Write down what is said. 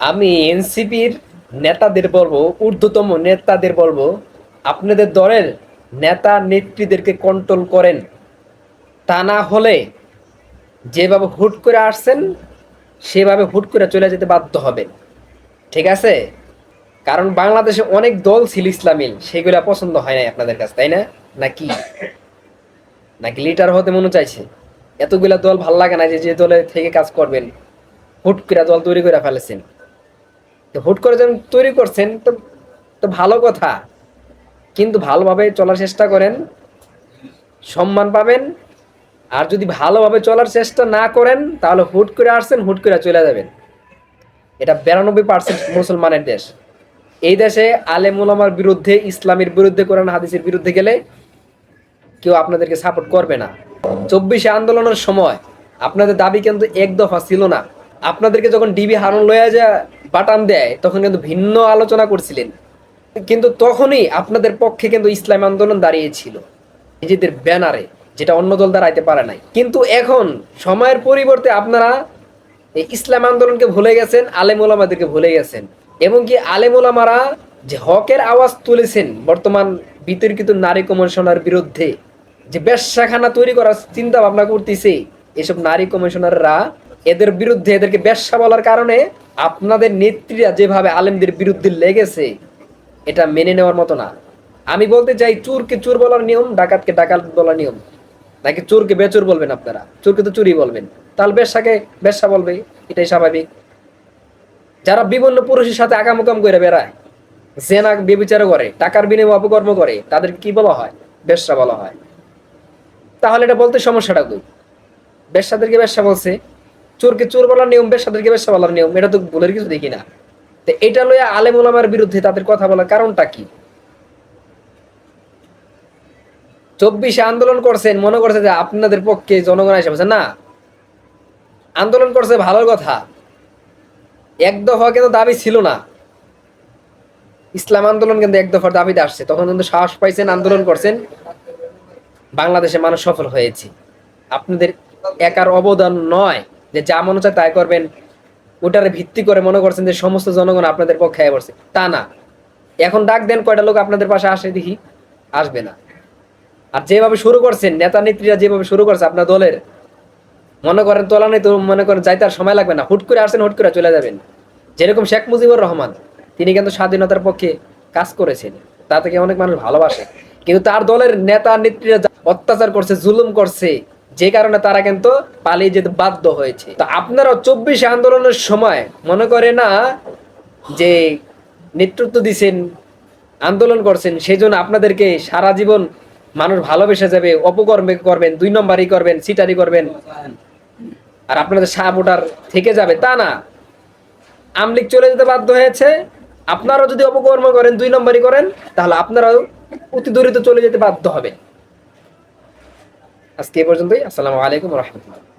আমি এনসিপির নেতাদের বলব, ঊর্ধ্বতম নেতাদের বলব, আপনাদের দলের নেতা নেত্রীদেরকে কন্ট্রোল করেন। তা না হলে যেভাবে হুট করে আসছেন, সেভাবে হুট করে চলে যেতে বাধ্য হবেন। ঠিক আছে? কারণ বাংলাদেশে অনেক দল ছিল ইসলামিল সেগুলা পছন্দ হয় নাই আপনাদের কাছে, তাই না? নাকি? নাকি লিটার হতে মনে চাইছে? এতগুলা দল ভালো লাগে না যে যে দলে থেকে কাজ করবেন, হুট করে দল তৈরি করে ফেলেছেন। তো হুট করে যখন তৈরি করছেন, তো তো ভালো কথা। কিন্তু ভালোভাবে চলার চেষ্টা করেন, সম্মান পাবেন, আর যদি ভালোভাবে চলার চেষ্টা না করেন, তাহলে হুট করে আসছেন, হুট করে চলে যাবেন। এটা বিরানব্বই পার্সেন্ট মুসলমানের দেশ। এই দেশে আলেম ওলামার বিরুদ্ধে, ইসলামের বিরুদ্ধে, কোরআন হাদিসের বিরুদ্ধে গেলে কেউ আপনাদেরকে সাপোর্ট করবে না। চব্বিশে আন্দোলনের সময় আপনাদের দাবি কিন্তু এক দফা ছিল না। আপনাদেরকে যখন ডিবি হারুন লয়া যা বাটাম দেয়, তখন কিন্তু ভিন্ন আলোচনা করছিলেন। কিন্তু তখনই আপনাদের পক্ষে কিন্তু ইসলাম আন্দোলন দাঁড়িয়েছিল, নিজেদের ব্যানারে, যেটা অন্য দল দাঁড়াইতে পারে নাই। কিন্তু এখন সময়ের পরিবর্তে আপনারা এই ইসলাম আন্দোলনকে ভুলে গেছেন, আলেম ওলামাদেরকে ভুলে গেছেন। এবং কি আলেম ওলামারা যে হকের আওয়াজ তুলেছেন, বর্তমান বিতর্কিত নারী কমিশনার বিরুদ্ধে, যে ব্যবসাখানা তৈরি করার চিন্তা ভাবনা করতেছে, এসব নারী কমিশনাররা এদের বিরুদ্ধে এদেরকে ব্যবসা বলার কারণে আপনাদের নেত্রীরা যেভাবে আলেমদের বিরুদ্ধে লেগেছে, এটা মেনে নেওয়ার মতো না। আমি বলতে চাই, চুরকে চুর বলার নিয়ম, ডাকাতকে ডাকাত বলার নিয়ম। নাকি চোরকে বেচোর বলবেন আপনারা? চোরকে তো চুরি বলবেন। তাহলে বেশাকে বেশা বলবে, এটাই স্বাভাবিক। যারা বিভিন্ন পুরুষের সাথে আকামুকাম করে বেড়ায়, জেনা বেবিচারও করে, টাকার বিনিময়ে অপকর্ম করে তাদের কি বলা হয়? বেশ্যা বলা হয়। তাহলে এটা বলতে সমস্যাটা কই? বেশ্যাদেরকে বেশ্যা বলছে চোরকে চোর বলার নিয়ম বেশ্যাদেরকে বেশ্যা বলার নিয়ম, এটা তো ভুলের কিছু দেখি না। তো এটা লইয়া আলেম ওলামার বিরুদ্ধে তাদের কথা বলার কারণটা কি? চব্বিশে আন্দোলন করছেন, মনে করছে যে আপনাদের পক্ষে জনগণ এসে বলছে না, আন্দোলন করছে ভালোর কথা। এক দফা কিন্তু দাবি ছিল না। ইসলাম আন্দোলন কিন্তু এক দফার দাবিতে আসছে। তখন কিন্তু সাহস পাইছেন, আন্দোলন করছেন। বাংলাদেশে মানুষ সফল হয়েছে। আপনাদের একার অবদান নয়। যে যা মনে চায় তাই করবেন, ওটার ভিত্তি করে মনে করছেন যে সমস্ত জনগণ আপনাদের পক্ষে আয় পড়ছে। তা না। এখন ডাক দেন কয়টা লোক আপনাদের পাশে আসে দেখি, আসবে না। আর যেভাবে শুরু করছেন, নেতা নেত্রীরা যেভাবে শুরু করছে আপনার দলের, মনে করেন তোলা নেই তো মনে করেন যাইতে আর সময় লাগবে না। হুট করে আসেন, হুট করে চলে যাবেন। যেরকম শেখ মুজিবুর রহমান, তিনি কিন্তু স্বাধীনতার পক্ষে কাজ করেছেন। তা থেকে অনেক মানুষ ভালোবাসে। কিন্তু তার দলের নেতা নেত্রীরা অত্যাচার করছে, জুলুম করছে যে কারণে তারা কিন্তু পালিয়ে যেতে বাধ্য হয়েছে। তো আপনারা চব্বিশে আন্দোলনের সময় মনে করে না যে নেতৃত্ব দিছেন, আন্দোলন করছেন সেই জন্য আপনাদেরকে সারা জীবন মানুষ ভালোবেসে যাবে, অপকর্মে করবেন, দুই নম্বরই করবেন সিটারি করবেন, আর আপনাদের সাপ ওটার থেকে যাবে, তা না। আমলিক চলে যেতে বাধ্য হয়েছে, আপনারাও যদি অপকর্ম করেন, দুই নম্বরই করেন, তাহলে আপনারাও অতি দূরিত চলে যেতে বাধ্য হবে আজকে এ পর্যন্তই। আসসালামু আলাইকুম রহমতুল্লাহ।